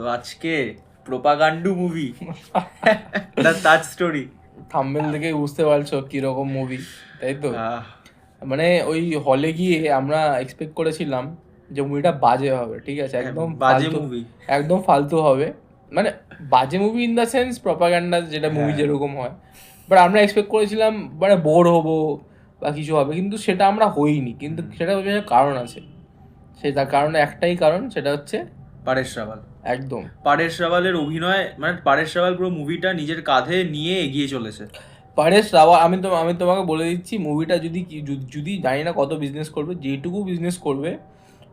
তো আজকে propaganda movie the Taj story thumbnail থেকে বুঝতে পারছ কীরকম মুভি তাই তো? মানে ওই হলে গিয়ে আমরা এক্সপেক্ট করেছিলাম যে মুভিটা বাজে হবে ঠিক আছে? একদম হ্যাঁ, বাজে মুভি একদম ফালতু হবে। মানে বাজে movie in the sense propaganda যেটা মুভি হ্যাঁ। যেরকম হয়। বাট আমরা এক্সপেক্ট করেছিলাম মানে বোর হব বা কিছু হবে কিন্তু সেটা আমরা হইনি। কিন্তু সেটা কারণ আছে। সেটা কারণ একটাই কারণ সেটা হচ্ছে পারেশ রাওয়াল। একদম। পারেশ রাওয়ালের অভিনয় মানে পারেশ রাওয়াল পুরো মুভিটা নিজের কাঁধে নিয়ে এগিয়ে চলেছে। পারেশ রাওয়াল আমি তো আমি তোমাকে বলে দিচ্ছি মুভিটা যদি যদি- জানি না কত বিজনেস করবে যেটুকু বিজনেস করবে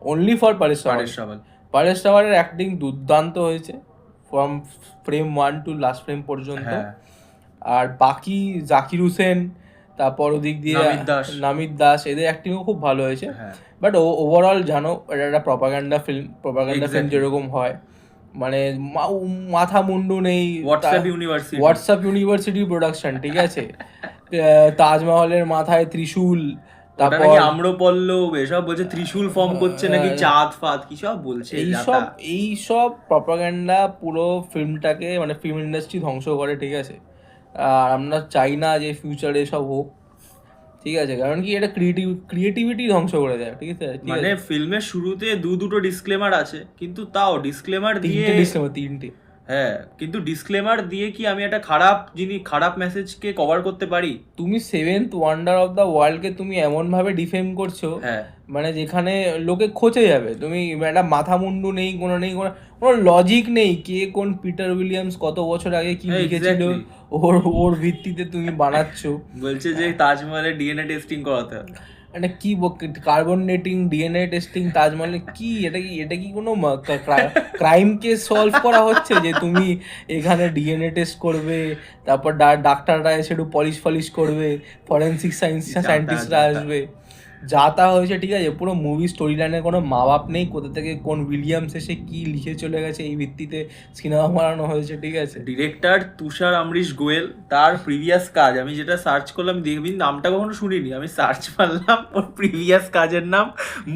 অনলি ফর পারেশ পারেশ রাওয়াল। পারেশ রাওয়ালের অ্যাক্টিং দুর্দান্ত হয়েছে from frame one to last frame পর্যন্ত। হ্যাঁ। আর বাকি জাকির হোসেন তারপর ওদিক দিয়ে নামিত দাস। এদের অ্যাক্টিংও খুব ভালো হয়েছে। হ্যাঁ। বাট ওভারঅল জানো এটা একটা প্রপাগান্ডা ফিল্ম প্রপাগান্ডা ফিল্ম যেরকম হয়। মানে মাথা মুন্ডু নেই WhatsApp university WhatsApp university production ঠিক আছে? তাজমহলের মাথায় ত্রিশূল তারপর আম্রপল্লব এসব বলছে ত্রিশূল ফর্ম করছে নাকি হ্যাঁ। চাঁদ ফাঁদ কি সব বলছে এইসব। এইসব প্রপাগান্ডা পুরো ফিল্মটাকে মানে ফিল্ম ইন্ডাস্ট্রি ধ্বংস করে ঠিক আছে? আর আমরা চাই না যে ফিউচারে সব হোক। ঠিক আছে কারণ কি এটা ক্রিয়েটিভ ক্রিয়েটিভিটি ধ্বংস করে দেয় ঠিক আছে? মানে ফিল্মের শুরুতে দু দুটো ডিসক্লেমার আছে কিন্তু তাও ডিসক্লেমার দিয়ে ডিসক্লেমার তিনটে। হ্যাঁ কিন্তু ডিসক্লেমার দিয়ে কি আমি একটা খারাপ জিনিস খারাপ মেসেজকে কভার করতে পারি? তুমি সেভেন্থ ওয়ান্ডার অফ দ্য ওয়ার্ল্ডকে তুমি এমন ভাবে ডিফেম করছ হ্যাঁ। মানে যেখানে লোকে খোঁচে যাবে। তুমি একটা মাথা মুন্ডু নেই কোনো নেই কোনো কোনো লজিক নেই কে কোন পিটার উইলিয়ামস কত বছর আগে কি লিখেছিল ওর ওর ভিত্তিতে তুমি বানাচ্ছো। বলছে যে তাজমহলের ডিএনএ টেস্টিং করাতে হবে। এটা কি কার্বন ডেটিং ডিএনএ টেস্টিং তাজমহলে কি? এটা কি এটা কি কোনো ক্রাইম কেস সলভ করা হচ্ছে? যে তুমি এখানে ডিএনএ টেস্ট করবে তারপর ডা- ডাক্তাররা এসে একটু পলিশ ফলিশ করবে ফরেন্সিক সায়েন্স সায়েন্টিস্টরা আসবে। যা তা হয়েছে ঠিক আছে? পুরো মুভি স্টোরি লাইনের কোনো মা বাপ নেই। কোথা থেকে কোন উইলিয়ামস এসে কি লিখে চলে গেছে এই ভিত্তিতে সিনেমা বানানো হয়েছে ঠিক আছে? ডিরেক্টর তুষার আমরিশ গোয়েল তার প্রিভিয়াস কাজ আমি যেটা সার্চ করলাম দেখবি নামটা কখনো শুনিনি। আমি সার্চ মারলাম ওর প্রিভিয়াস কাজের নাম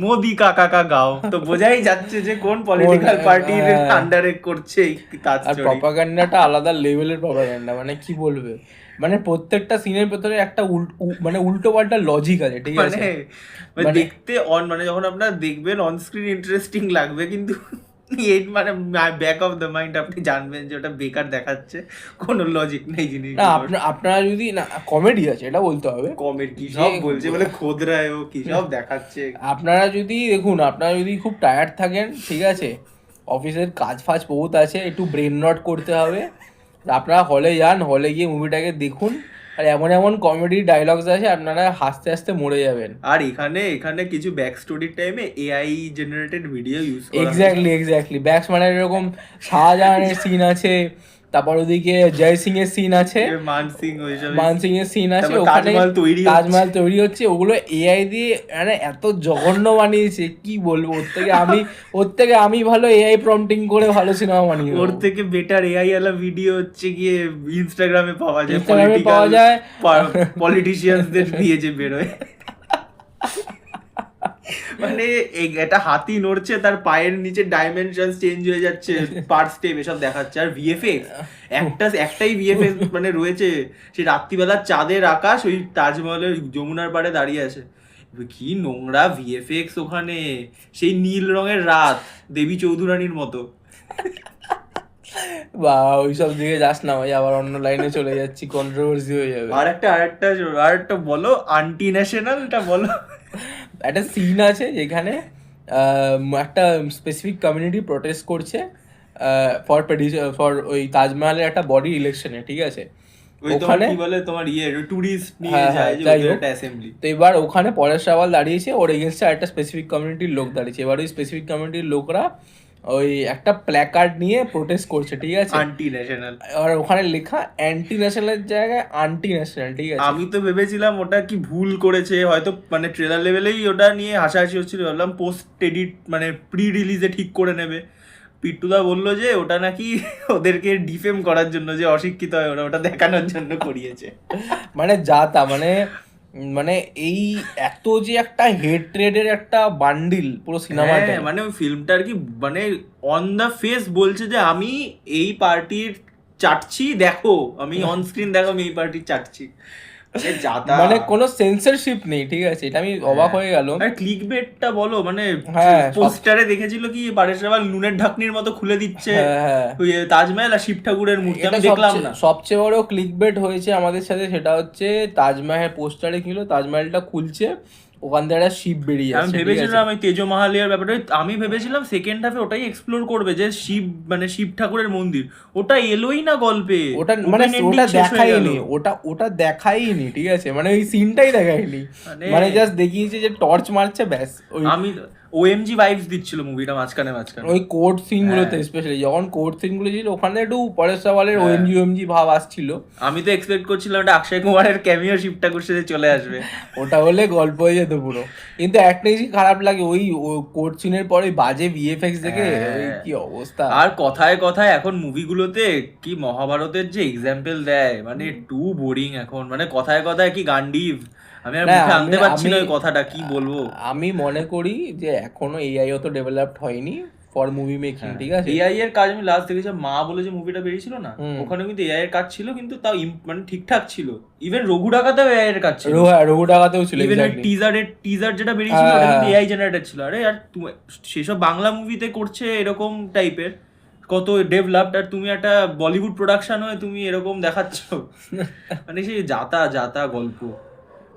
মোদি কাকা কা গাও। তো বোঝাই যাচ্ছে যে কোন পলিটিক্যাল পার্টির। আন্ডারে করছে আর প্রপাগান্ডাটা আলাদা লেভেলের প্রপাগান্ডা মানে কি বলবে? মানে প্রত্যেকটা সিনের ভেতরে একটা মানে উল্টো পাল্টা লজিক আছে ঠিক আছে? মানে মানে মানে- দেখতে অন মানে যখন আপনারা দেখবেন অন স্ক্রিন ইন্টারেস্টিং লাগবে কিন্তু এই মানে ব্যাক অফ দ্য মাইন্ড আপনি জানবেন যে ওটা বেকার দেখাচ্ছে কোনো লজিক নেই জিনিস না আপনা- আপনারা যদি না কমেডি আছে এটা বলতে হবে। কমেড কি সব বলছে বলে খোদরায় ও কি সব দেখাচ্ছে। আপনারা যদি দেখুন আপনারা যদি খুব টায়ার্ড থাকেন ঠিক আছে? অফিসের কাজ ফাজ বহুত আছে একটু ব্রেন নট করতে হবে। আপনারা হলে যান হলে গিয়ে মুভিটাকে দেখুন। আর এমন এমন কমেডি ডায়লগস আছে আপনারা হাসতে হাসতে মরে যাবেন। আর এখানে এখানে কিছু ব্যাক স্টোরির টাইমে এআই জেনারেটেড ভিডিও ইউজ করা এক্স্যাক্টলি এক্স্যাক্টলি ব্যাকস মানে এরকম শাহজাহানের সিন আছে তারপর ওদিকে জয় সিং এর সিন আছে হয়েছে। মান সিং ওইসব মান সিং এর সিন আছে ওখানে তাজমহল তৈরি হচ্ছে। ওগুলো এআই দিয়ে মানে এত জঘন্য বানিয়েছে কি বলব ওর থেকে আমি ওর থেকে আমি ভালো এআই প্রম্পটিং করে ভালো সিনেমা বানিয়ে ওর থেকে বেটার এআই আলা ভিডিও হচ্ছে গিয়ে ইনস্টাগ্রামে পাওয়া যায় Instagram পাওয়া যায়। পলিটিশিয়ানসদের দিয়ে যে বেরোয় মানে একটা হাতি নড়ছে তার পায়ের নিচে ডাইমেনশন চেঞ্জ হয়ে যাচ্ছে পার স্টেপ এসব দেখাচ্ছে। আর ভিএফএক্স একটা একটাই ভিএফএক্স মানে রয়েছে সেই রাত্রিবেলা চাঁদের আকাশ ওই তাজমহলের যমুনার পাড়ে দাঁড়িয়ে আছে। কি নোংরা ভিএফএক্স ওখানে সেই নীল রঙের রাত দেবী চৌধুরানীর মতো। বা ওইসব দিকে যাস না ভাই আবার অন্য লাইনে চলে যাচ্ছি কন্ট্রোভার্সি হয়ে যাবে। আর একটা আর একটা আর একটা বলো আন্টি ন্যাশনালটা বলো। একটা সিন আছে যেখানে একটা স্পেসিফিক কমিউনিটি প্রোটেস্ট করছে ফর ফর ওই তাজমহলের একটা বডি ইলেকশনে ঠিক আছে? ওখানে বলে তোমার ইয়ে টুরিস্ট নিয়ে হ্যাঁ, যায় হ্যাঁ, যে। একটা অ্যাসেম্বলি তো এবার ওখানে পরেশ রাওয়াল দাঁড়িয়েছে ওর এগেনস্টে একটা স্পেসিফিক কমিউনিটির লোক দাঁড়িয়েছে। এবার ওই স্পেসিফিক কমিউনিটির লোকরা ওই একটা প্ল্যাকার্ড নিয়ে প্রোটেস্ট করছে ঠিক আছে? আন্টি ন্যাশনাল আর ওখানে লেখা অ্যান্টি ন্যাশনালের জায়গায় আন্টি ন্যাশনাল ঠিক আছে? আমি তো ভেবেছিলাম ওটা কি ভুল করেছে হয়তো মানে ট্রেলার লেভেলেই ওটা নিয়ে হাসাহাসি হচ্ছিল ভাবলাম পোস্ট এডিট মানে প্রি রিলিজে ঠিক করে নেবে। পিট্টুদা বলল যে ওটা নাকি ওদেরকে ডিফেম করার জন্য যে অশিক্ষিত হয় ওরা ওটা দেখানোর জন্য করিয়েছে। মানে যা তা মানে মানে এই এত যে একটা হেড ট্রেডের একটা বান্ডিল পুরো সিনেমাটা হ্যাঁ, মানে ওই ফিল্মটা আর কি মানে অন দ্য ফেস বলছে যে আমি এই পার্টির চাটছি দেখো আমি অন স্ক্রিন দেখো আমি এই পার্টির চাটছি। মানে কোনো সেন্সরশিপ নেই ঠিক আছে? এটা আমি অবাক হয়ে গেল ক্লিক বেটটা বলো মানে হ্যাঁ, পোস্টারে দেখেছিল কি রাওয়াল নুনের ঢাকনির মতো খুলে দিচ্ছে? হ্যাঁ, হ্যাঁ। ওই তাজমহল আর শিব ঠাকুরের মূর্তি আমি দেখলাম না। সবচেয়ে বড় ক্লিক বেট হয়েছে আমাদের সাথে সেটা হচ্ছে তাজমহল পোস্টারে ছিল তাজমহলটা খুলছে ওখান থেকে একটা শিপ বেরিয়ে আমি? ভেবেছিলাম আমি তেজ মাহালিয়ার ব্যাপারটা ওই- আমি ভেবেছিলাম সেকেন্ড হাফে ওটাই এক্সপ্লোর করবে যে শিব মানে শিব ঠাকুরের মন্দির। ওটা এলোই না গল্পে? ওটা মানে ওটা। দেখাইনি ওটা ওটা দেখাইনি ঠিক আছে? মানে ওই সিনটাই দেখাইনি মানে- মানে জাস্ট দেখিয়েছে যে টর্চ মারছে ব্যাস। আমি ওএমজি ভাইবস দিচ্ছিল মুভিটা মাঝখানে মাঝখানে। ওই কোর্ট সিন গুলোতে হ্যাঁ। স্পেশালি যখন কোর্ট সিনগুলো ছিল ওখানে একটু পরেশ রাওয়ালের হ্যাঁ। ওএমজি ওএমজি ভাব আসছিল। আমি তো এক্সপেক্ট করছিলাম এটা অক্ষয় কুমারের ক্যামিও শিব ঠাকুর সাথে চলে আসবে। ওটা হলে গল্প হয়ে যেত পুরো। কিন্তু একটা জিনিস খারাপ লাগে ওই কোর্ট সিনের পরে বাজে ভিএফএক্স দেখে হ্যাঁ। কি অবস্থা। আর কথায় কথায় এখন মুভিগুলোতে কি মহাভারতের যে এক্সাম্পল দেয় মানে টু বোরিং এখন। মানে কথায় কথায় কি গান্ডিভ আমি আর মুখে আনতে পারছি না ওই কথাটা কি বলব? আমি মনে করি যে এখনও এআই অত ডেভেলপড হয়নি ফর মুভি মেকিং ঠিক আছে? এআই এর কাজ আমি লাস্ট দেখেছি মা বলে যে মুভিটা বেরিয়েছিল না ওখানে কিন্তু এআই এর কাজ ছিল কিন্তু তাও মানে ঠিকঠাক ছিল। ইভেন রঘু ডাকাতেও এআই এর কাজ ছিল। রঘু হ্যাঁ, রঘু টাকাতেও ছিল ইভেন exactly. টিজারের টিজার যেটা বেরিয়েছিল হ্যাঁ, ওটা কিন্তু হ্যাঁ। এআই জেনারেটেড ছিল। আরে আর তুমি- সেসব বাংলা মুভিতে করছে এরকম টাইপের কত ডেভেলপড আর তুমি একটা বলিউড প্রোডাকশন হয়ে তুমি এরকম দেখাচ্ছ। মানে সেই যাতা যাতা গল্প।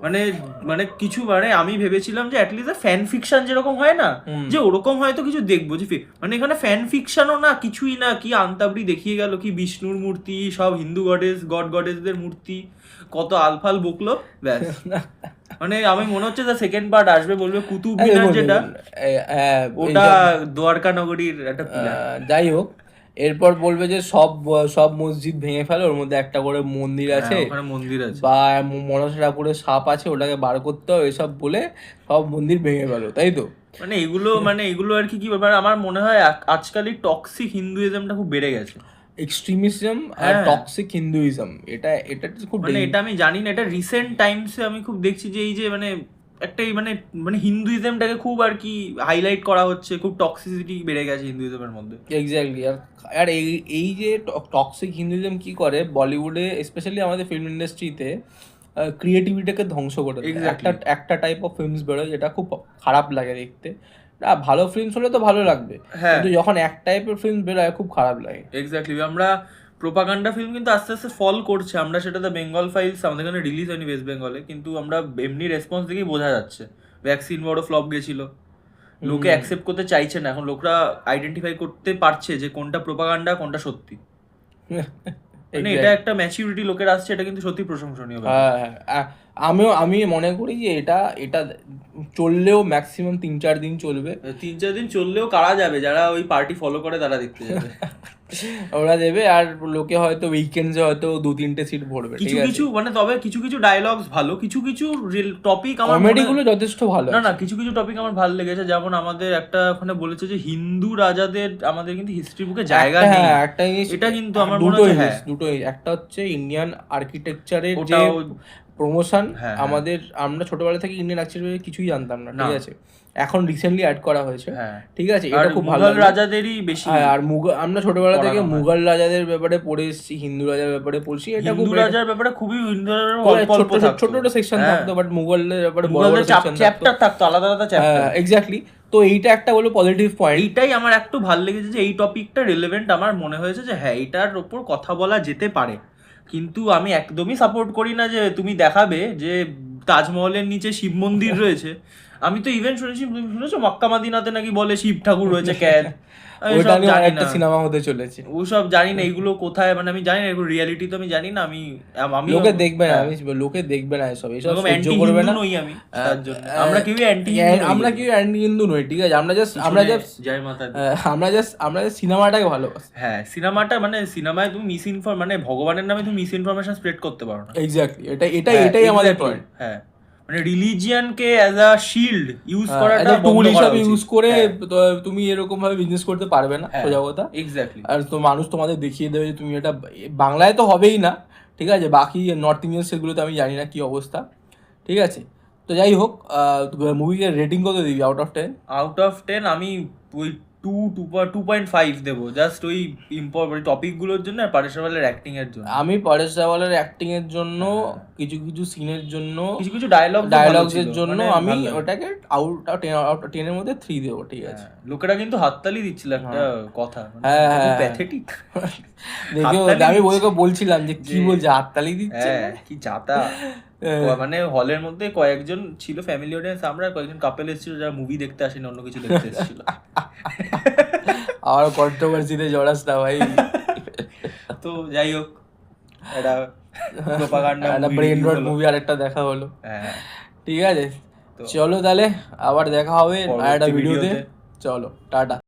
মানে মানে কিছু মানে আমি ভেবেছিলাম যে অ্যাটলিস্ট ফ্যান ফিকশন যেরকম হয় না যে ওরকম হয়তো কিছু দেখব যে মানে এখানে ফ্যান ফিকশনও না কিছুই না কি আন্তাবড়ি দেখিয়ে গেল কি বিষ্ণুর মূর্তি সব হিন্দু গডেস গড গডেসদের মূর্তি কত আলফাল বকলো ব্যাস। মানে আমি মনে হচ্ছে যে সেকেন্ড পার্ট আসবে বলবে কুতুব মিনার যেটা ওটা দ্বারকা নগরীর একটা যাই হোক এরপর বলবে যে সব সব মসজিদ ভেঙে ফেলে ওর মধ্যে একটা করে মন্দির আছে। হ্যাঁ, মন্দির আছে। বা মনসা ঠাকুরের সাপ আছে ওটাকে বার করতে হবে এসব বলে সব মন্দির ভেঙে ফেলো তাই তো? মানে এগুলো মানে এগুলো আর কি কি ব্যাপার আমার মনে হয় আজ- আজকাল এই টক্সিক হিন্দুইজমটা খুব বেড়ে গেছে। এক্সট্রিমিজম আর হ্যাঁ। টক্সিক হিন্দুইজম এটা এটা খুব মানে এটা আমি জানি না এটা রিসেন্ট টাইমসে আমি খুব দেখছি যে এই যে মানে একটা মানে মানে হিন্দুইজমটাকে খুব আর কি হাইলাইট করা হচ্ছে খুব টক্সিসিটি বেড়ে গেছে হিন্দুইজমের মধ্যে। এক্স্যাক্টলি আর আর এই এই যে টক্সিক হিন্দুইজম কি করে বলিউডে স্পেশালি আমাদের ফিল্ম ইন্ডাস্ট্রিতে ক্রিয়েটিভিটিকে ধ্বংস করে একটা একটা টাইপ অফ ফিল্মস বেরোয় যেটা খুব খারাপ লাগে দেখতে। ভালো ফিল্মস হলে তো ভালো লাগবে। হ্যাঁ। কিন্তু যখন এক টাইপের ফিল্ম বেরোয় খুব খারাপ লাগে। এক্স্যাক্টলি আমরা প্রোপাগান্ডা ফিল্ম কিন্তু আস্তে আস্তে ফল করছে। আমরা সেটা তো বেঙ্গল ফাইলস আমাদের এখানে রিলিজ হয়নি ওয়েস্ট বেঙ্গলে কিন্তু আমরা এমনি রেসপন্স দেখেই বোঝা যাচ্ছে। ভ্যাকসিন বড় ফ্লপ গেছিল। লোকে অ্যাকসেপ্ট করতে চাইছে না। এখন লোকরা আইডেন্টিফাই করতে পারছে যে কোনটা প্রোপাগান্ডা কোনটা সত্যি। মানে এটা একটা ম্যাচিউরিটি লোকের আসছে এটা কিন্তু সত্যি প্রশংসনীয় হ্যাঁ হ্যাঁ। আমিও আমি মনে করি যে এটা এটা চললেও ম্যাক্সিমাম তিন চার দিন চলবে। তিন চার দিন চললেও কারা যাবে? যারা ওই পার্টি ফলো করে তারা দেখতে যাবে। ওরা দেবে আর লোকে হয়তো উইকেন্ডে হয়তো দু তিনটে সিট ভরবে কিছু কিছু মানে তবে কিছু কিছু ডায়লগস ভালো কিছু কিছু টপিক আমার কমেডি গুলো যথেষ্ট ভালো না না কিছু কিছু টপিক আমার ভালো লেগেছে যেমন আমাদের একটা ওখানে বলেছে যে হিন্দু রাজাদের আমাদের কিন্তু হিস্ট্রি বুকে জায়গা নেই। হ্যাঁ একটা জিনিস এটা কিন্তু আমার মনে জিনিস হ্যাঁ। দুটো একটা হচ্ছে ইন্ডিয়ান আর্কিটেকচারের যে প্রমোশন হ্যাঁ, আমাদের আমরা ছোটবেলা থেকে ইন্ডিয়ান আর্কিটেকচার কিছুই জানতাম না। ঠিক আছে? এখন রিসেন্টলি অ্যাড করা হয়েছে হ্যাঁ। ঠিক আছে? এটা খুব ভালো রাজাদেরই বেশি হ্যাঁ, আর মুঘল আমরা ছোটবেলা থেকে মুঘল রাজাদের ব্যাপারে পড়ে এসেছি হিন্দু রাজার ব্যাপারে পড়ছি এটা খুব হিন্দু রাজার ব্যাপারে খুবই হিন্দু ছোট ছোট- ছোট সেকশন হ্যাঁ। থাকতো বাট মুঘলদের ব্যাপারে বড় বড় চ্যাপ্টার থাকতো। আলাদা আলাদা চ্যাপ্টার এক্স্যাক্টলি তো এইটা একটা হলো পজিটিভ পয়েন্ট এইটাই আমার একটু ভালো লেগেছে যে এই টপিকটা রিলেভেন্ট আমার মনে হয়েছে যে হ্যাঁ এটার ওপর কথা বলা যেতে পারে। কিন্তু আমি একদমই সাপোর্ট করি না যে তুমি দেখাবে যে তাজমহলের নিচে শিব মন্দির রয়েছে। আমি তো ইভেন্ট শুনেছি তুমি শুনেছো? মক্কা মাদিনাতে নাকি বলে শিব ঠাকুর রয়েছে ক্যাদ। ওইটা নিয়ে একটা সিনেমা হতে চলেছে। ওসব জানি না এগুলো কোথায় মানে আমি জানি না এগুলো রিয়ালিটি তো আমি জানি না আমি আমি লোকে দেখবে না হ্যাঁ। আমি লোকে দেখবে না এসব এসব সহ্য করবে না। নই আমি তার জন্য। আমরা কেউই অ্যান্টি আমরা কেউ অ্যান্টি হিন্দু নই ঠিক আছে? আমরা জাস্ট আমরা জাস্ট জয় মাতা আমরা জাস্ট আমরা just সিনেমাটাকে ভালোবাসি। হ্যাঁ সিনেমাটা মানে সিনেমায় তুমি মিস ইনফর্ম মানে ভগবানের নামে তুমি মিস ইনফরমেশন স্প্রেড করতে পারো না। এক্স্যাক্টলি এটা এটাই হ্যাঁ, এটাই আমাদের পয়েন্ট হ্যাঁ। মানে রিলিজিয়ানকে অ্যাজ আ শিল্ড ইউজ করাটা টুল হিসাবে ইউজ করে হ্যাঁ, তুমি এরকম ভাবে বিজনেস করতে পারবে না। সোজা কথা এক্স্যাক্টলি আর তো মানুষ তোমাদের দেখিয়ে দেবে যে তুমি এটা বাংলায় তো হবেই না ঠিক আছে? বাকি নর্থ ইন্ডিয়ান সেগুলোতে আমি জানি না কি অবস্থা ঠিক আছে? তো যাই হোক মুভিকে রেটিং কত দিবি out of ten out of ten আমি ওই two two two point five দেবো জাস্ট ওই ইম্পর্টেন্ট টপিকগুলোর জন্য আর পারেশ রাওয়ালের অ্যাক্টিং এর জন্য। আমি পরেশ রাওয়ালের অ্যাক্টিং এর জন্য কিছু কিছু সিনের জন্য কিছু কিছু ডায়লগ ডায়লগসের জন্য মানে আমি ওটাকে আউট আউট টেনের মধ্যে থ্রি দেবো ঠিক আছে। লোকেরা কিন্তু হাততালি দিচ্ছিল একটা কথা মানে হ্যাঁ, হ্যাঁ, প্যাথেটিক দেখে আমি। বলছিলাম যে কি বলছে হাততালি দিচ্ছে? হ্যাঁ কি যাতা মানে হলের মধ্যে কয়েকজন ছিল ফ্যামিলি অডিয়েন্স আমরা কয়েকজন কাপেল এসেছিল যারা মুভি দেখতে আসেনি অন্য কিছু দেখতে এসেছিল। আর কন্ট্রোভার্সিতে জড়াস না ভাই। তো যাই হোক এটা প্রোপাগান্ডা একটা ব্রেন রড মুভি আরেকটা দেখা হলো। হ্যাঁ ঠিক আছে? চলো তাহলে আবার দেখা হবে আর একটা ভিডিওতে। চলো টাটা।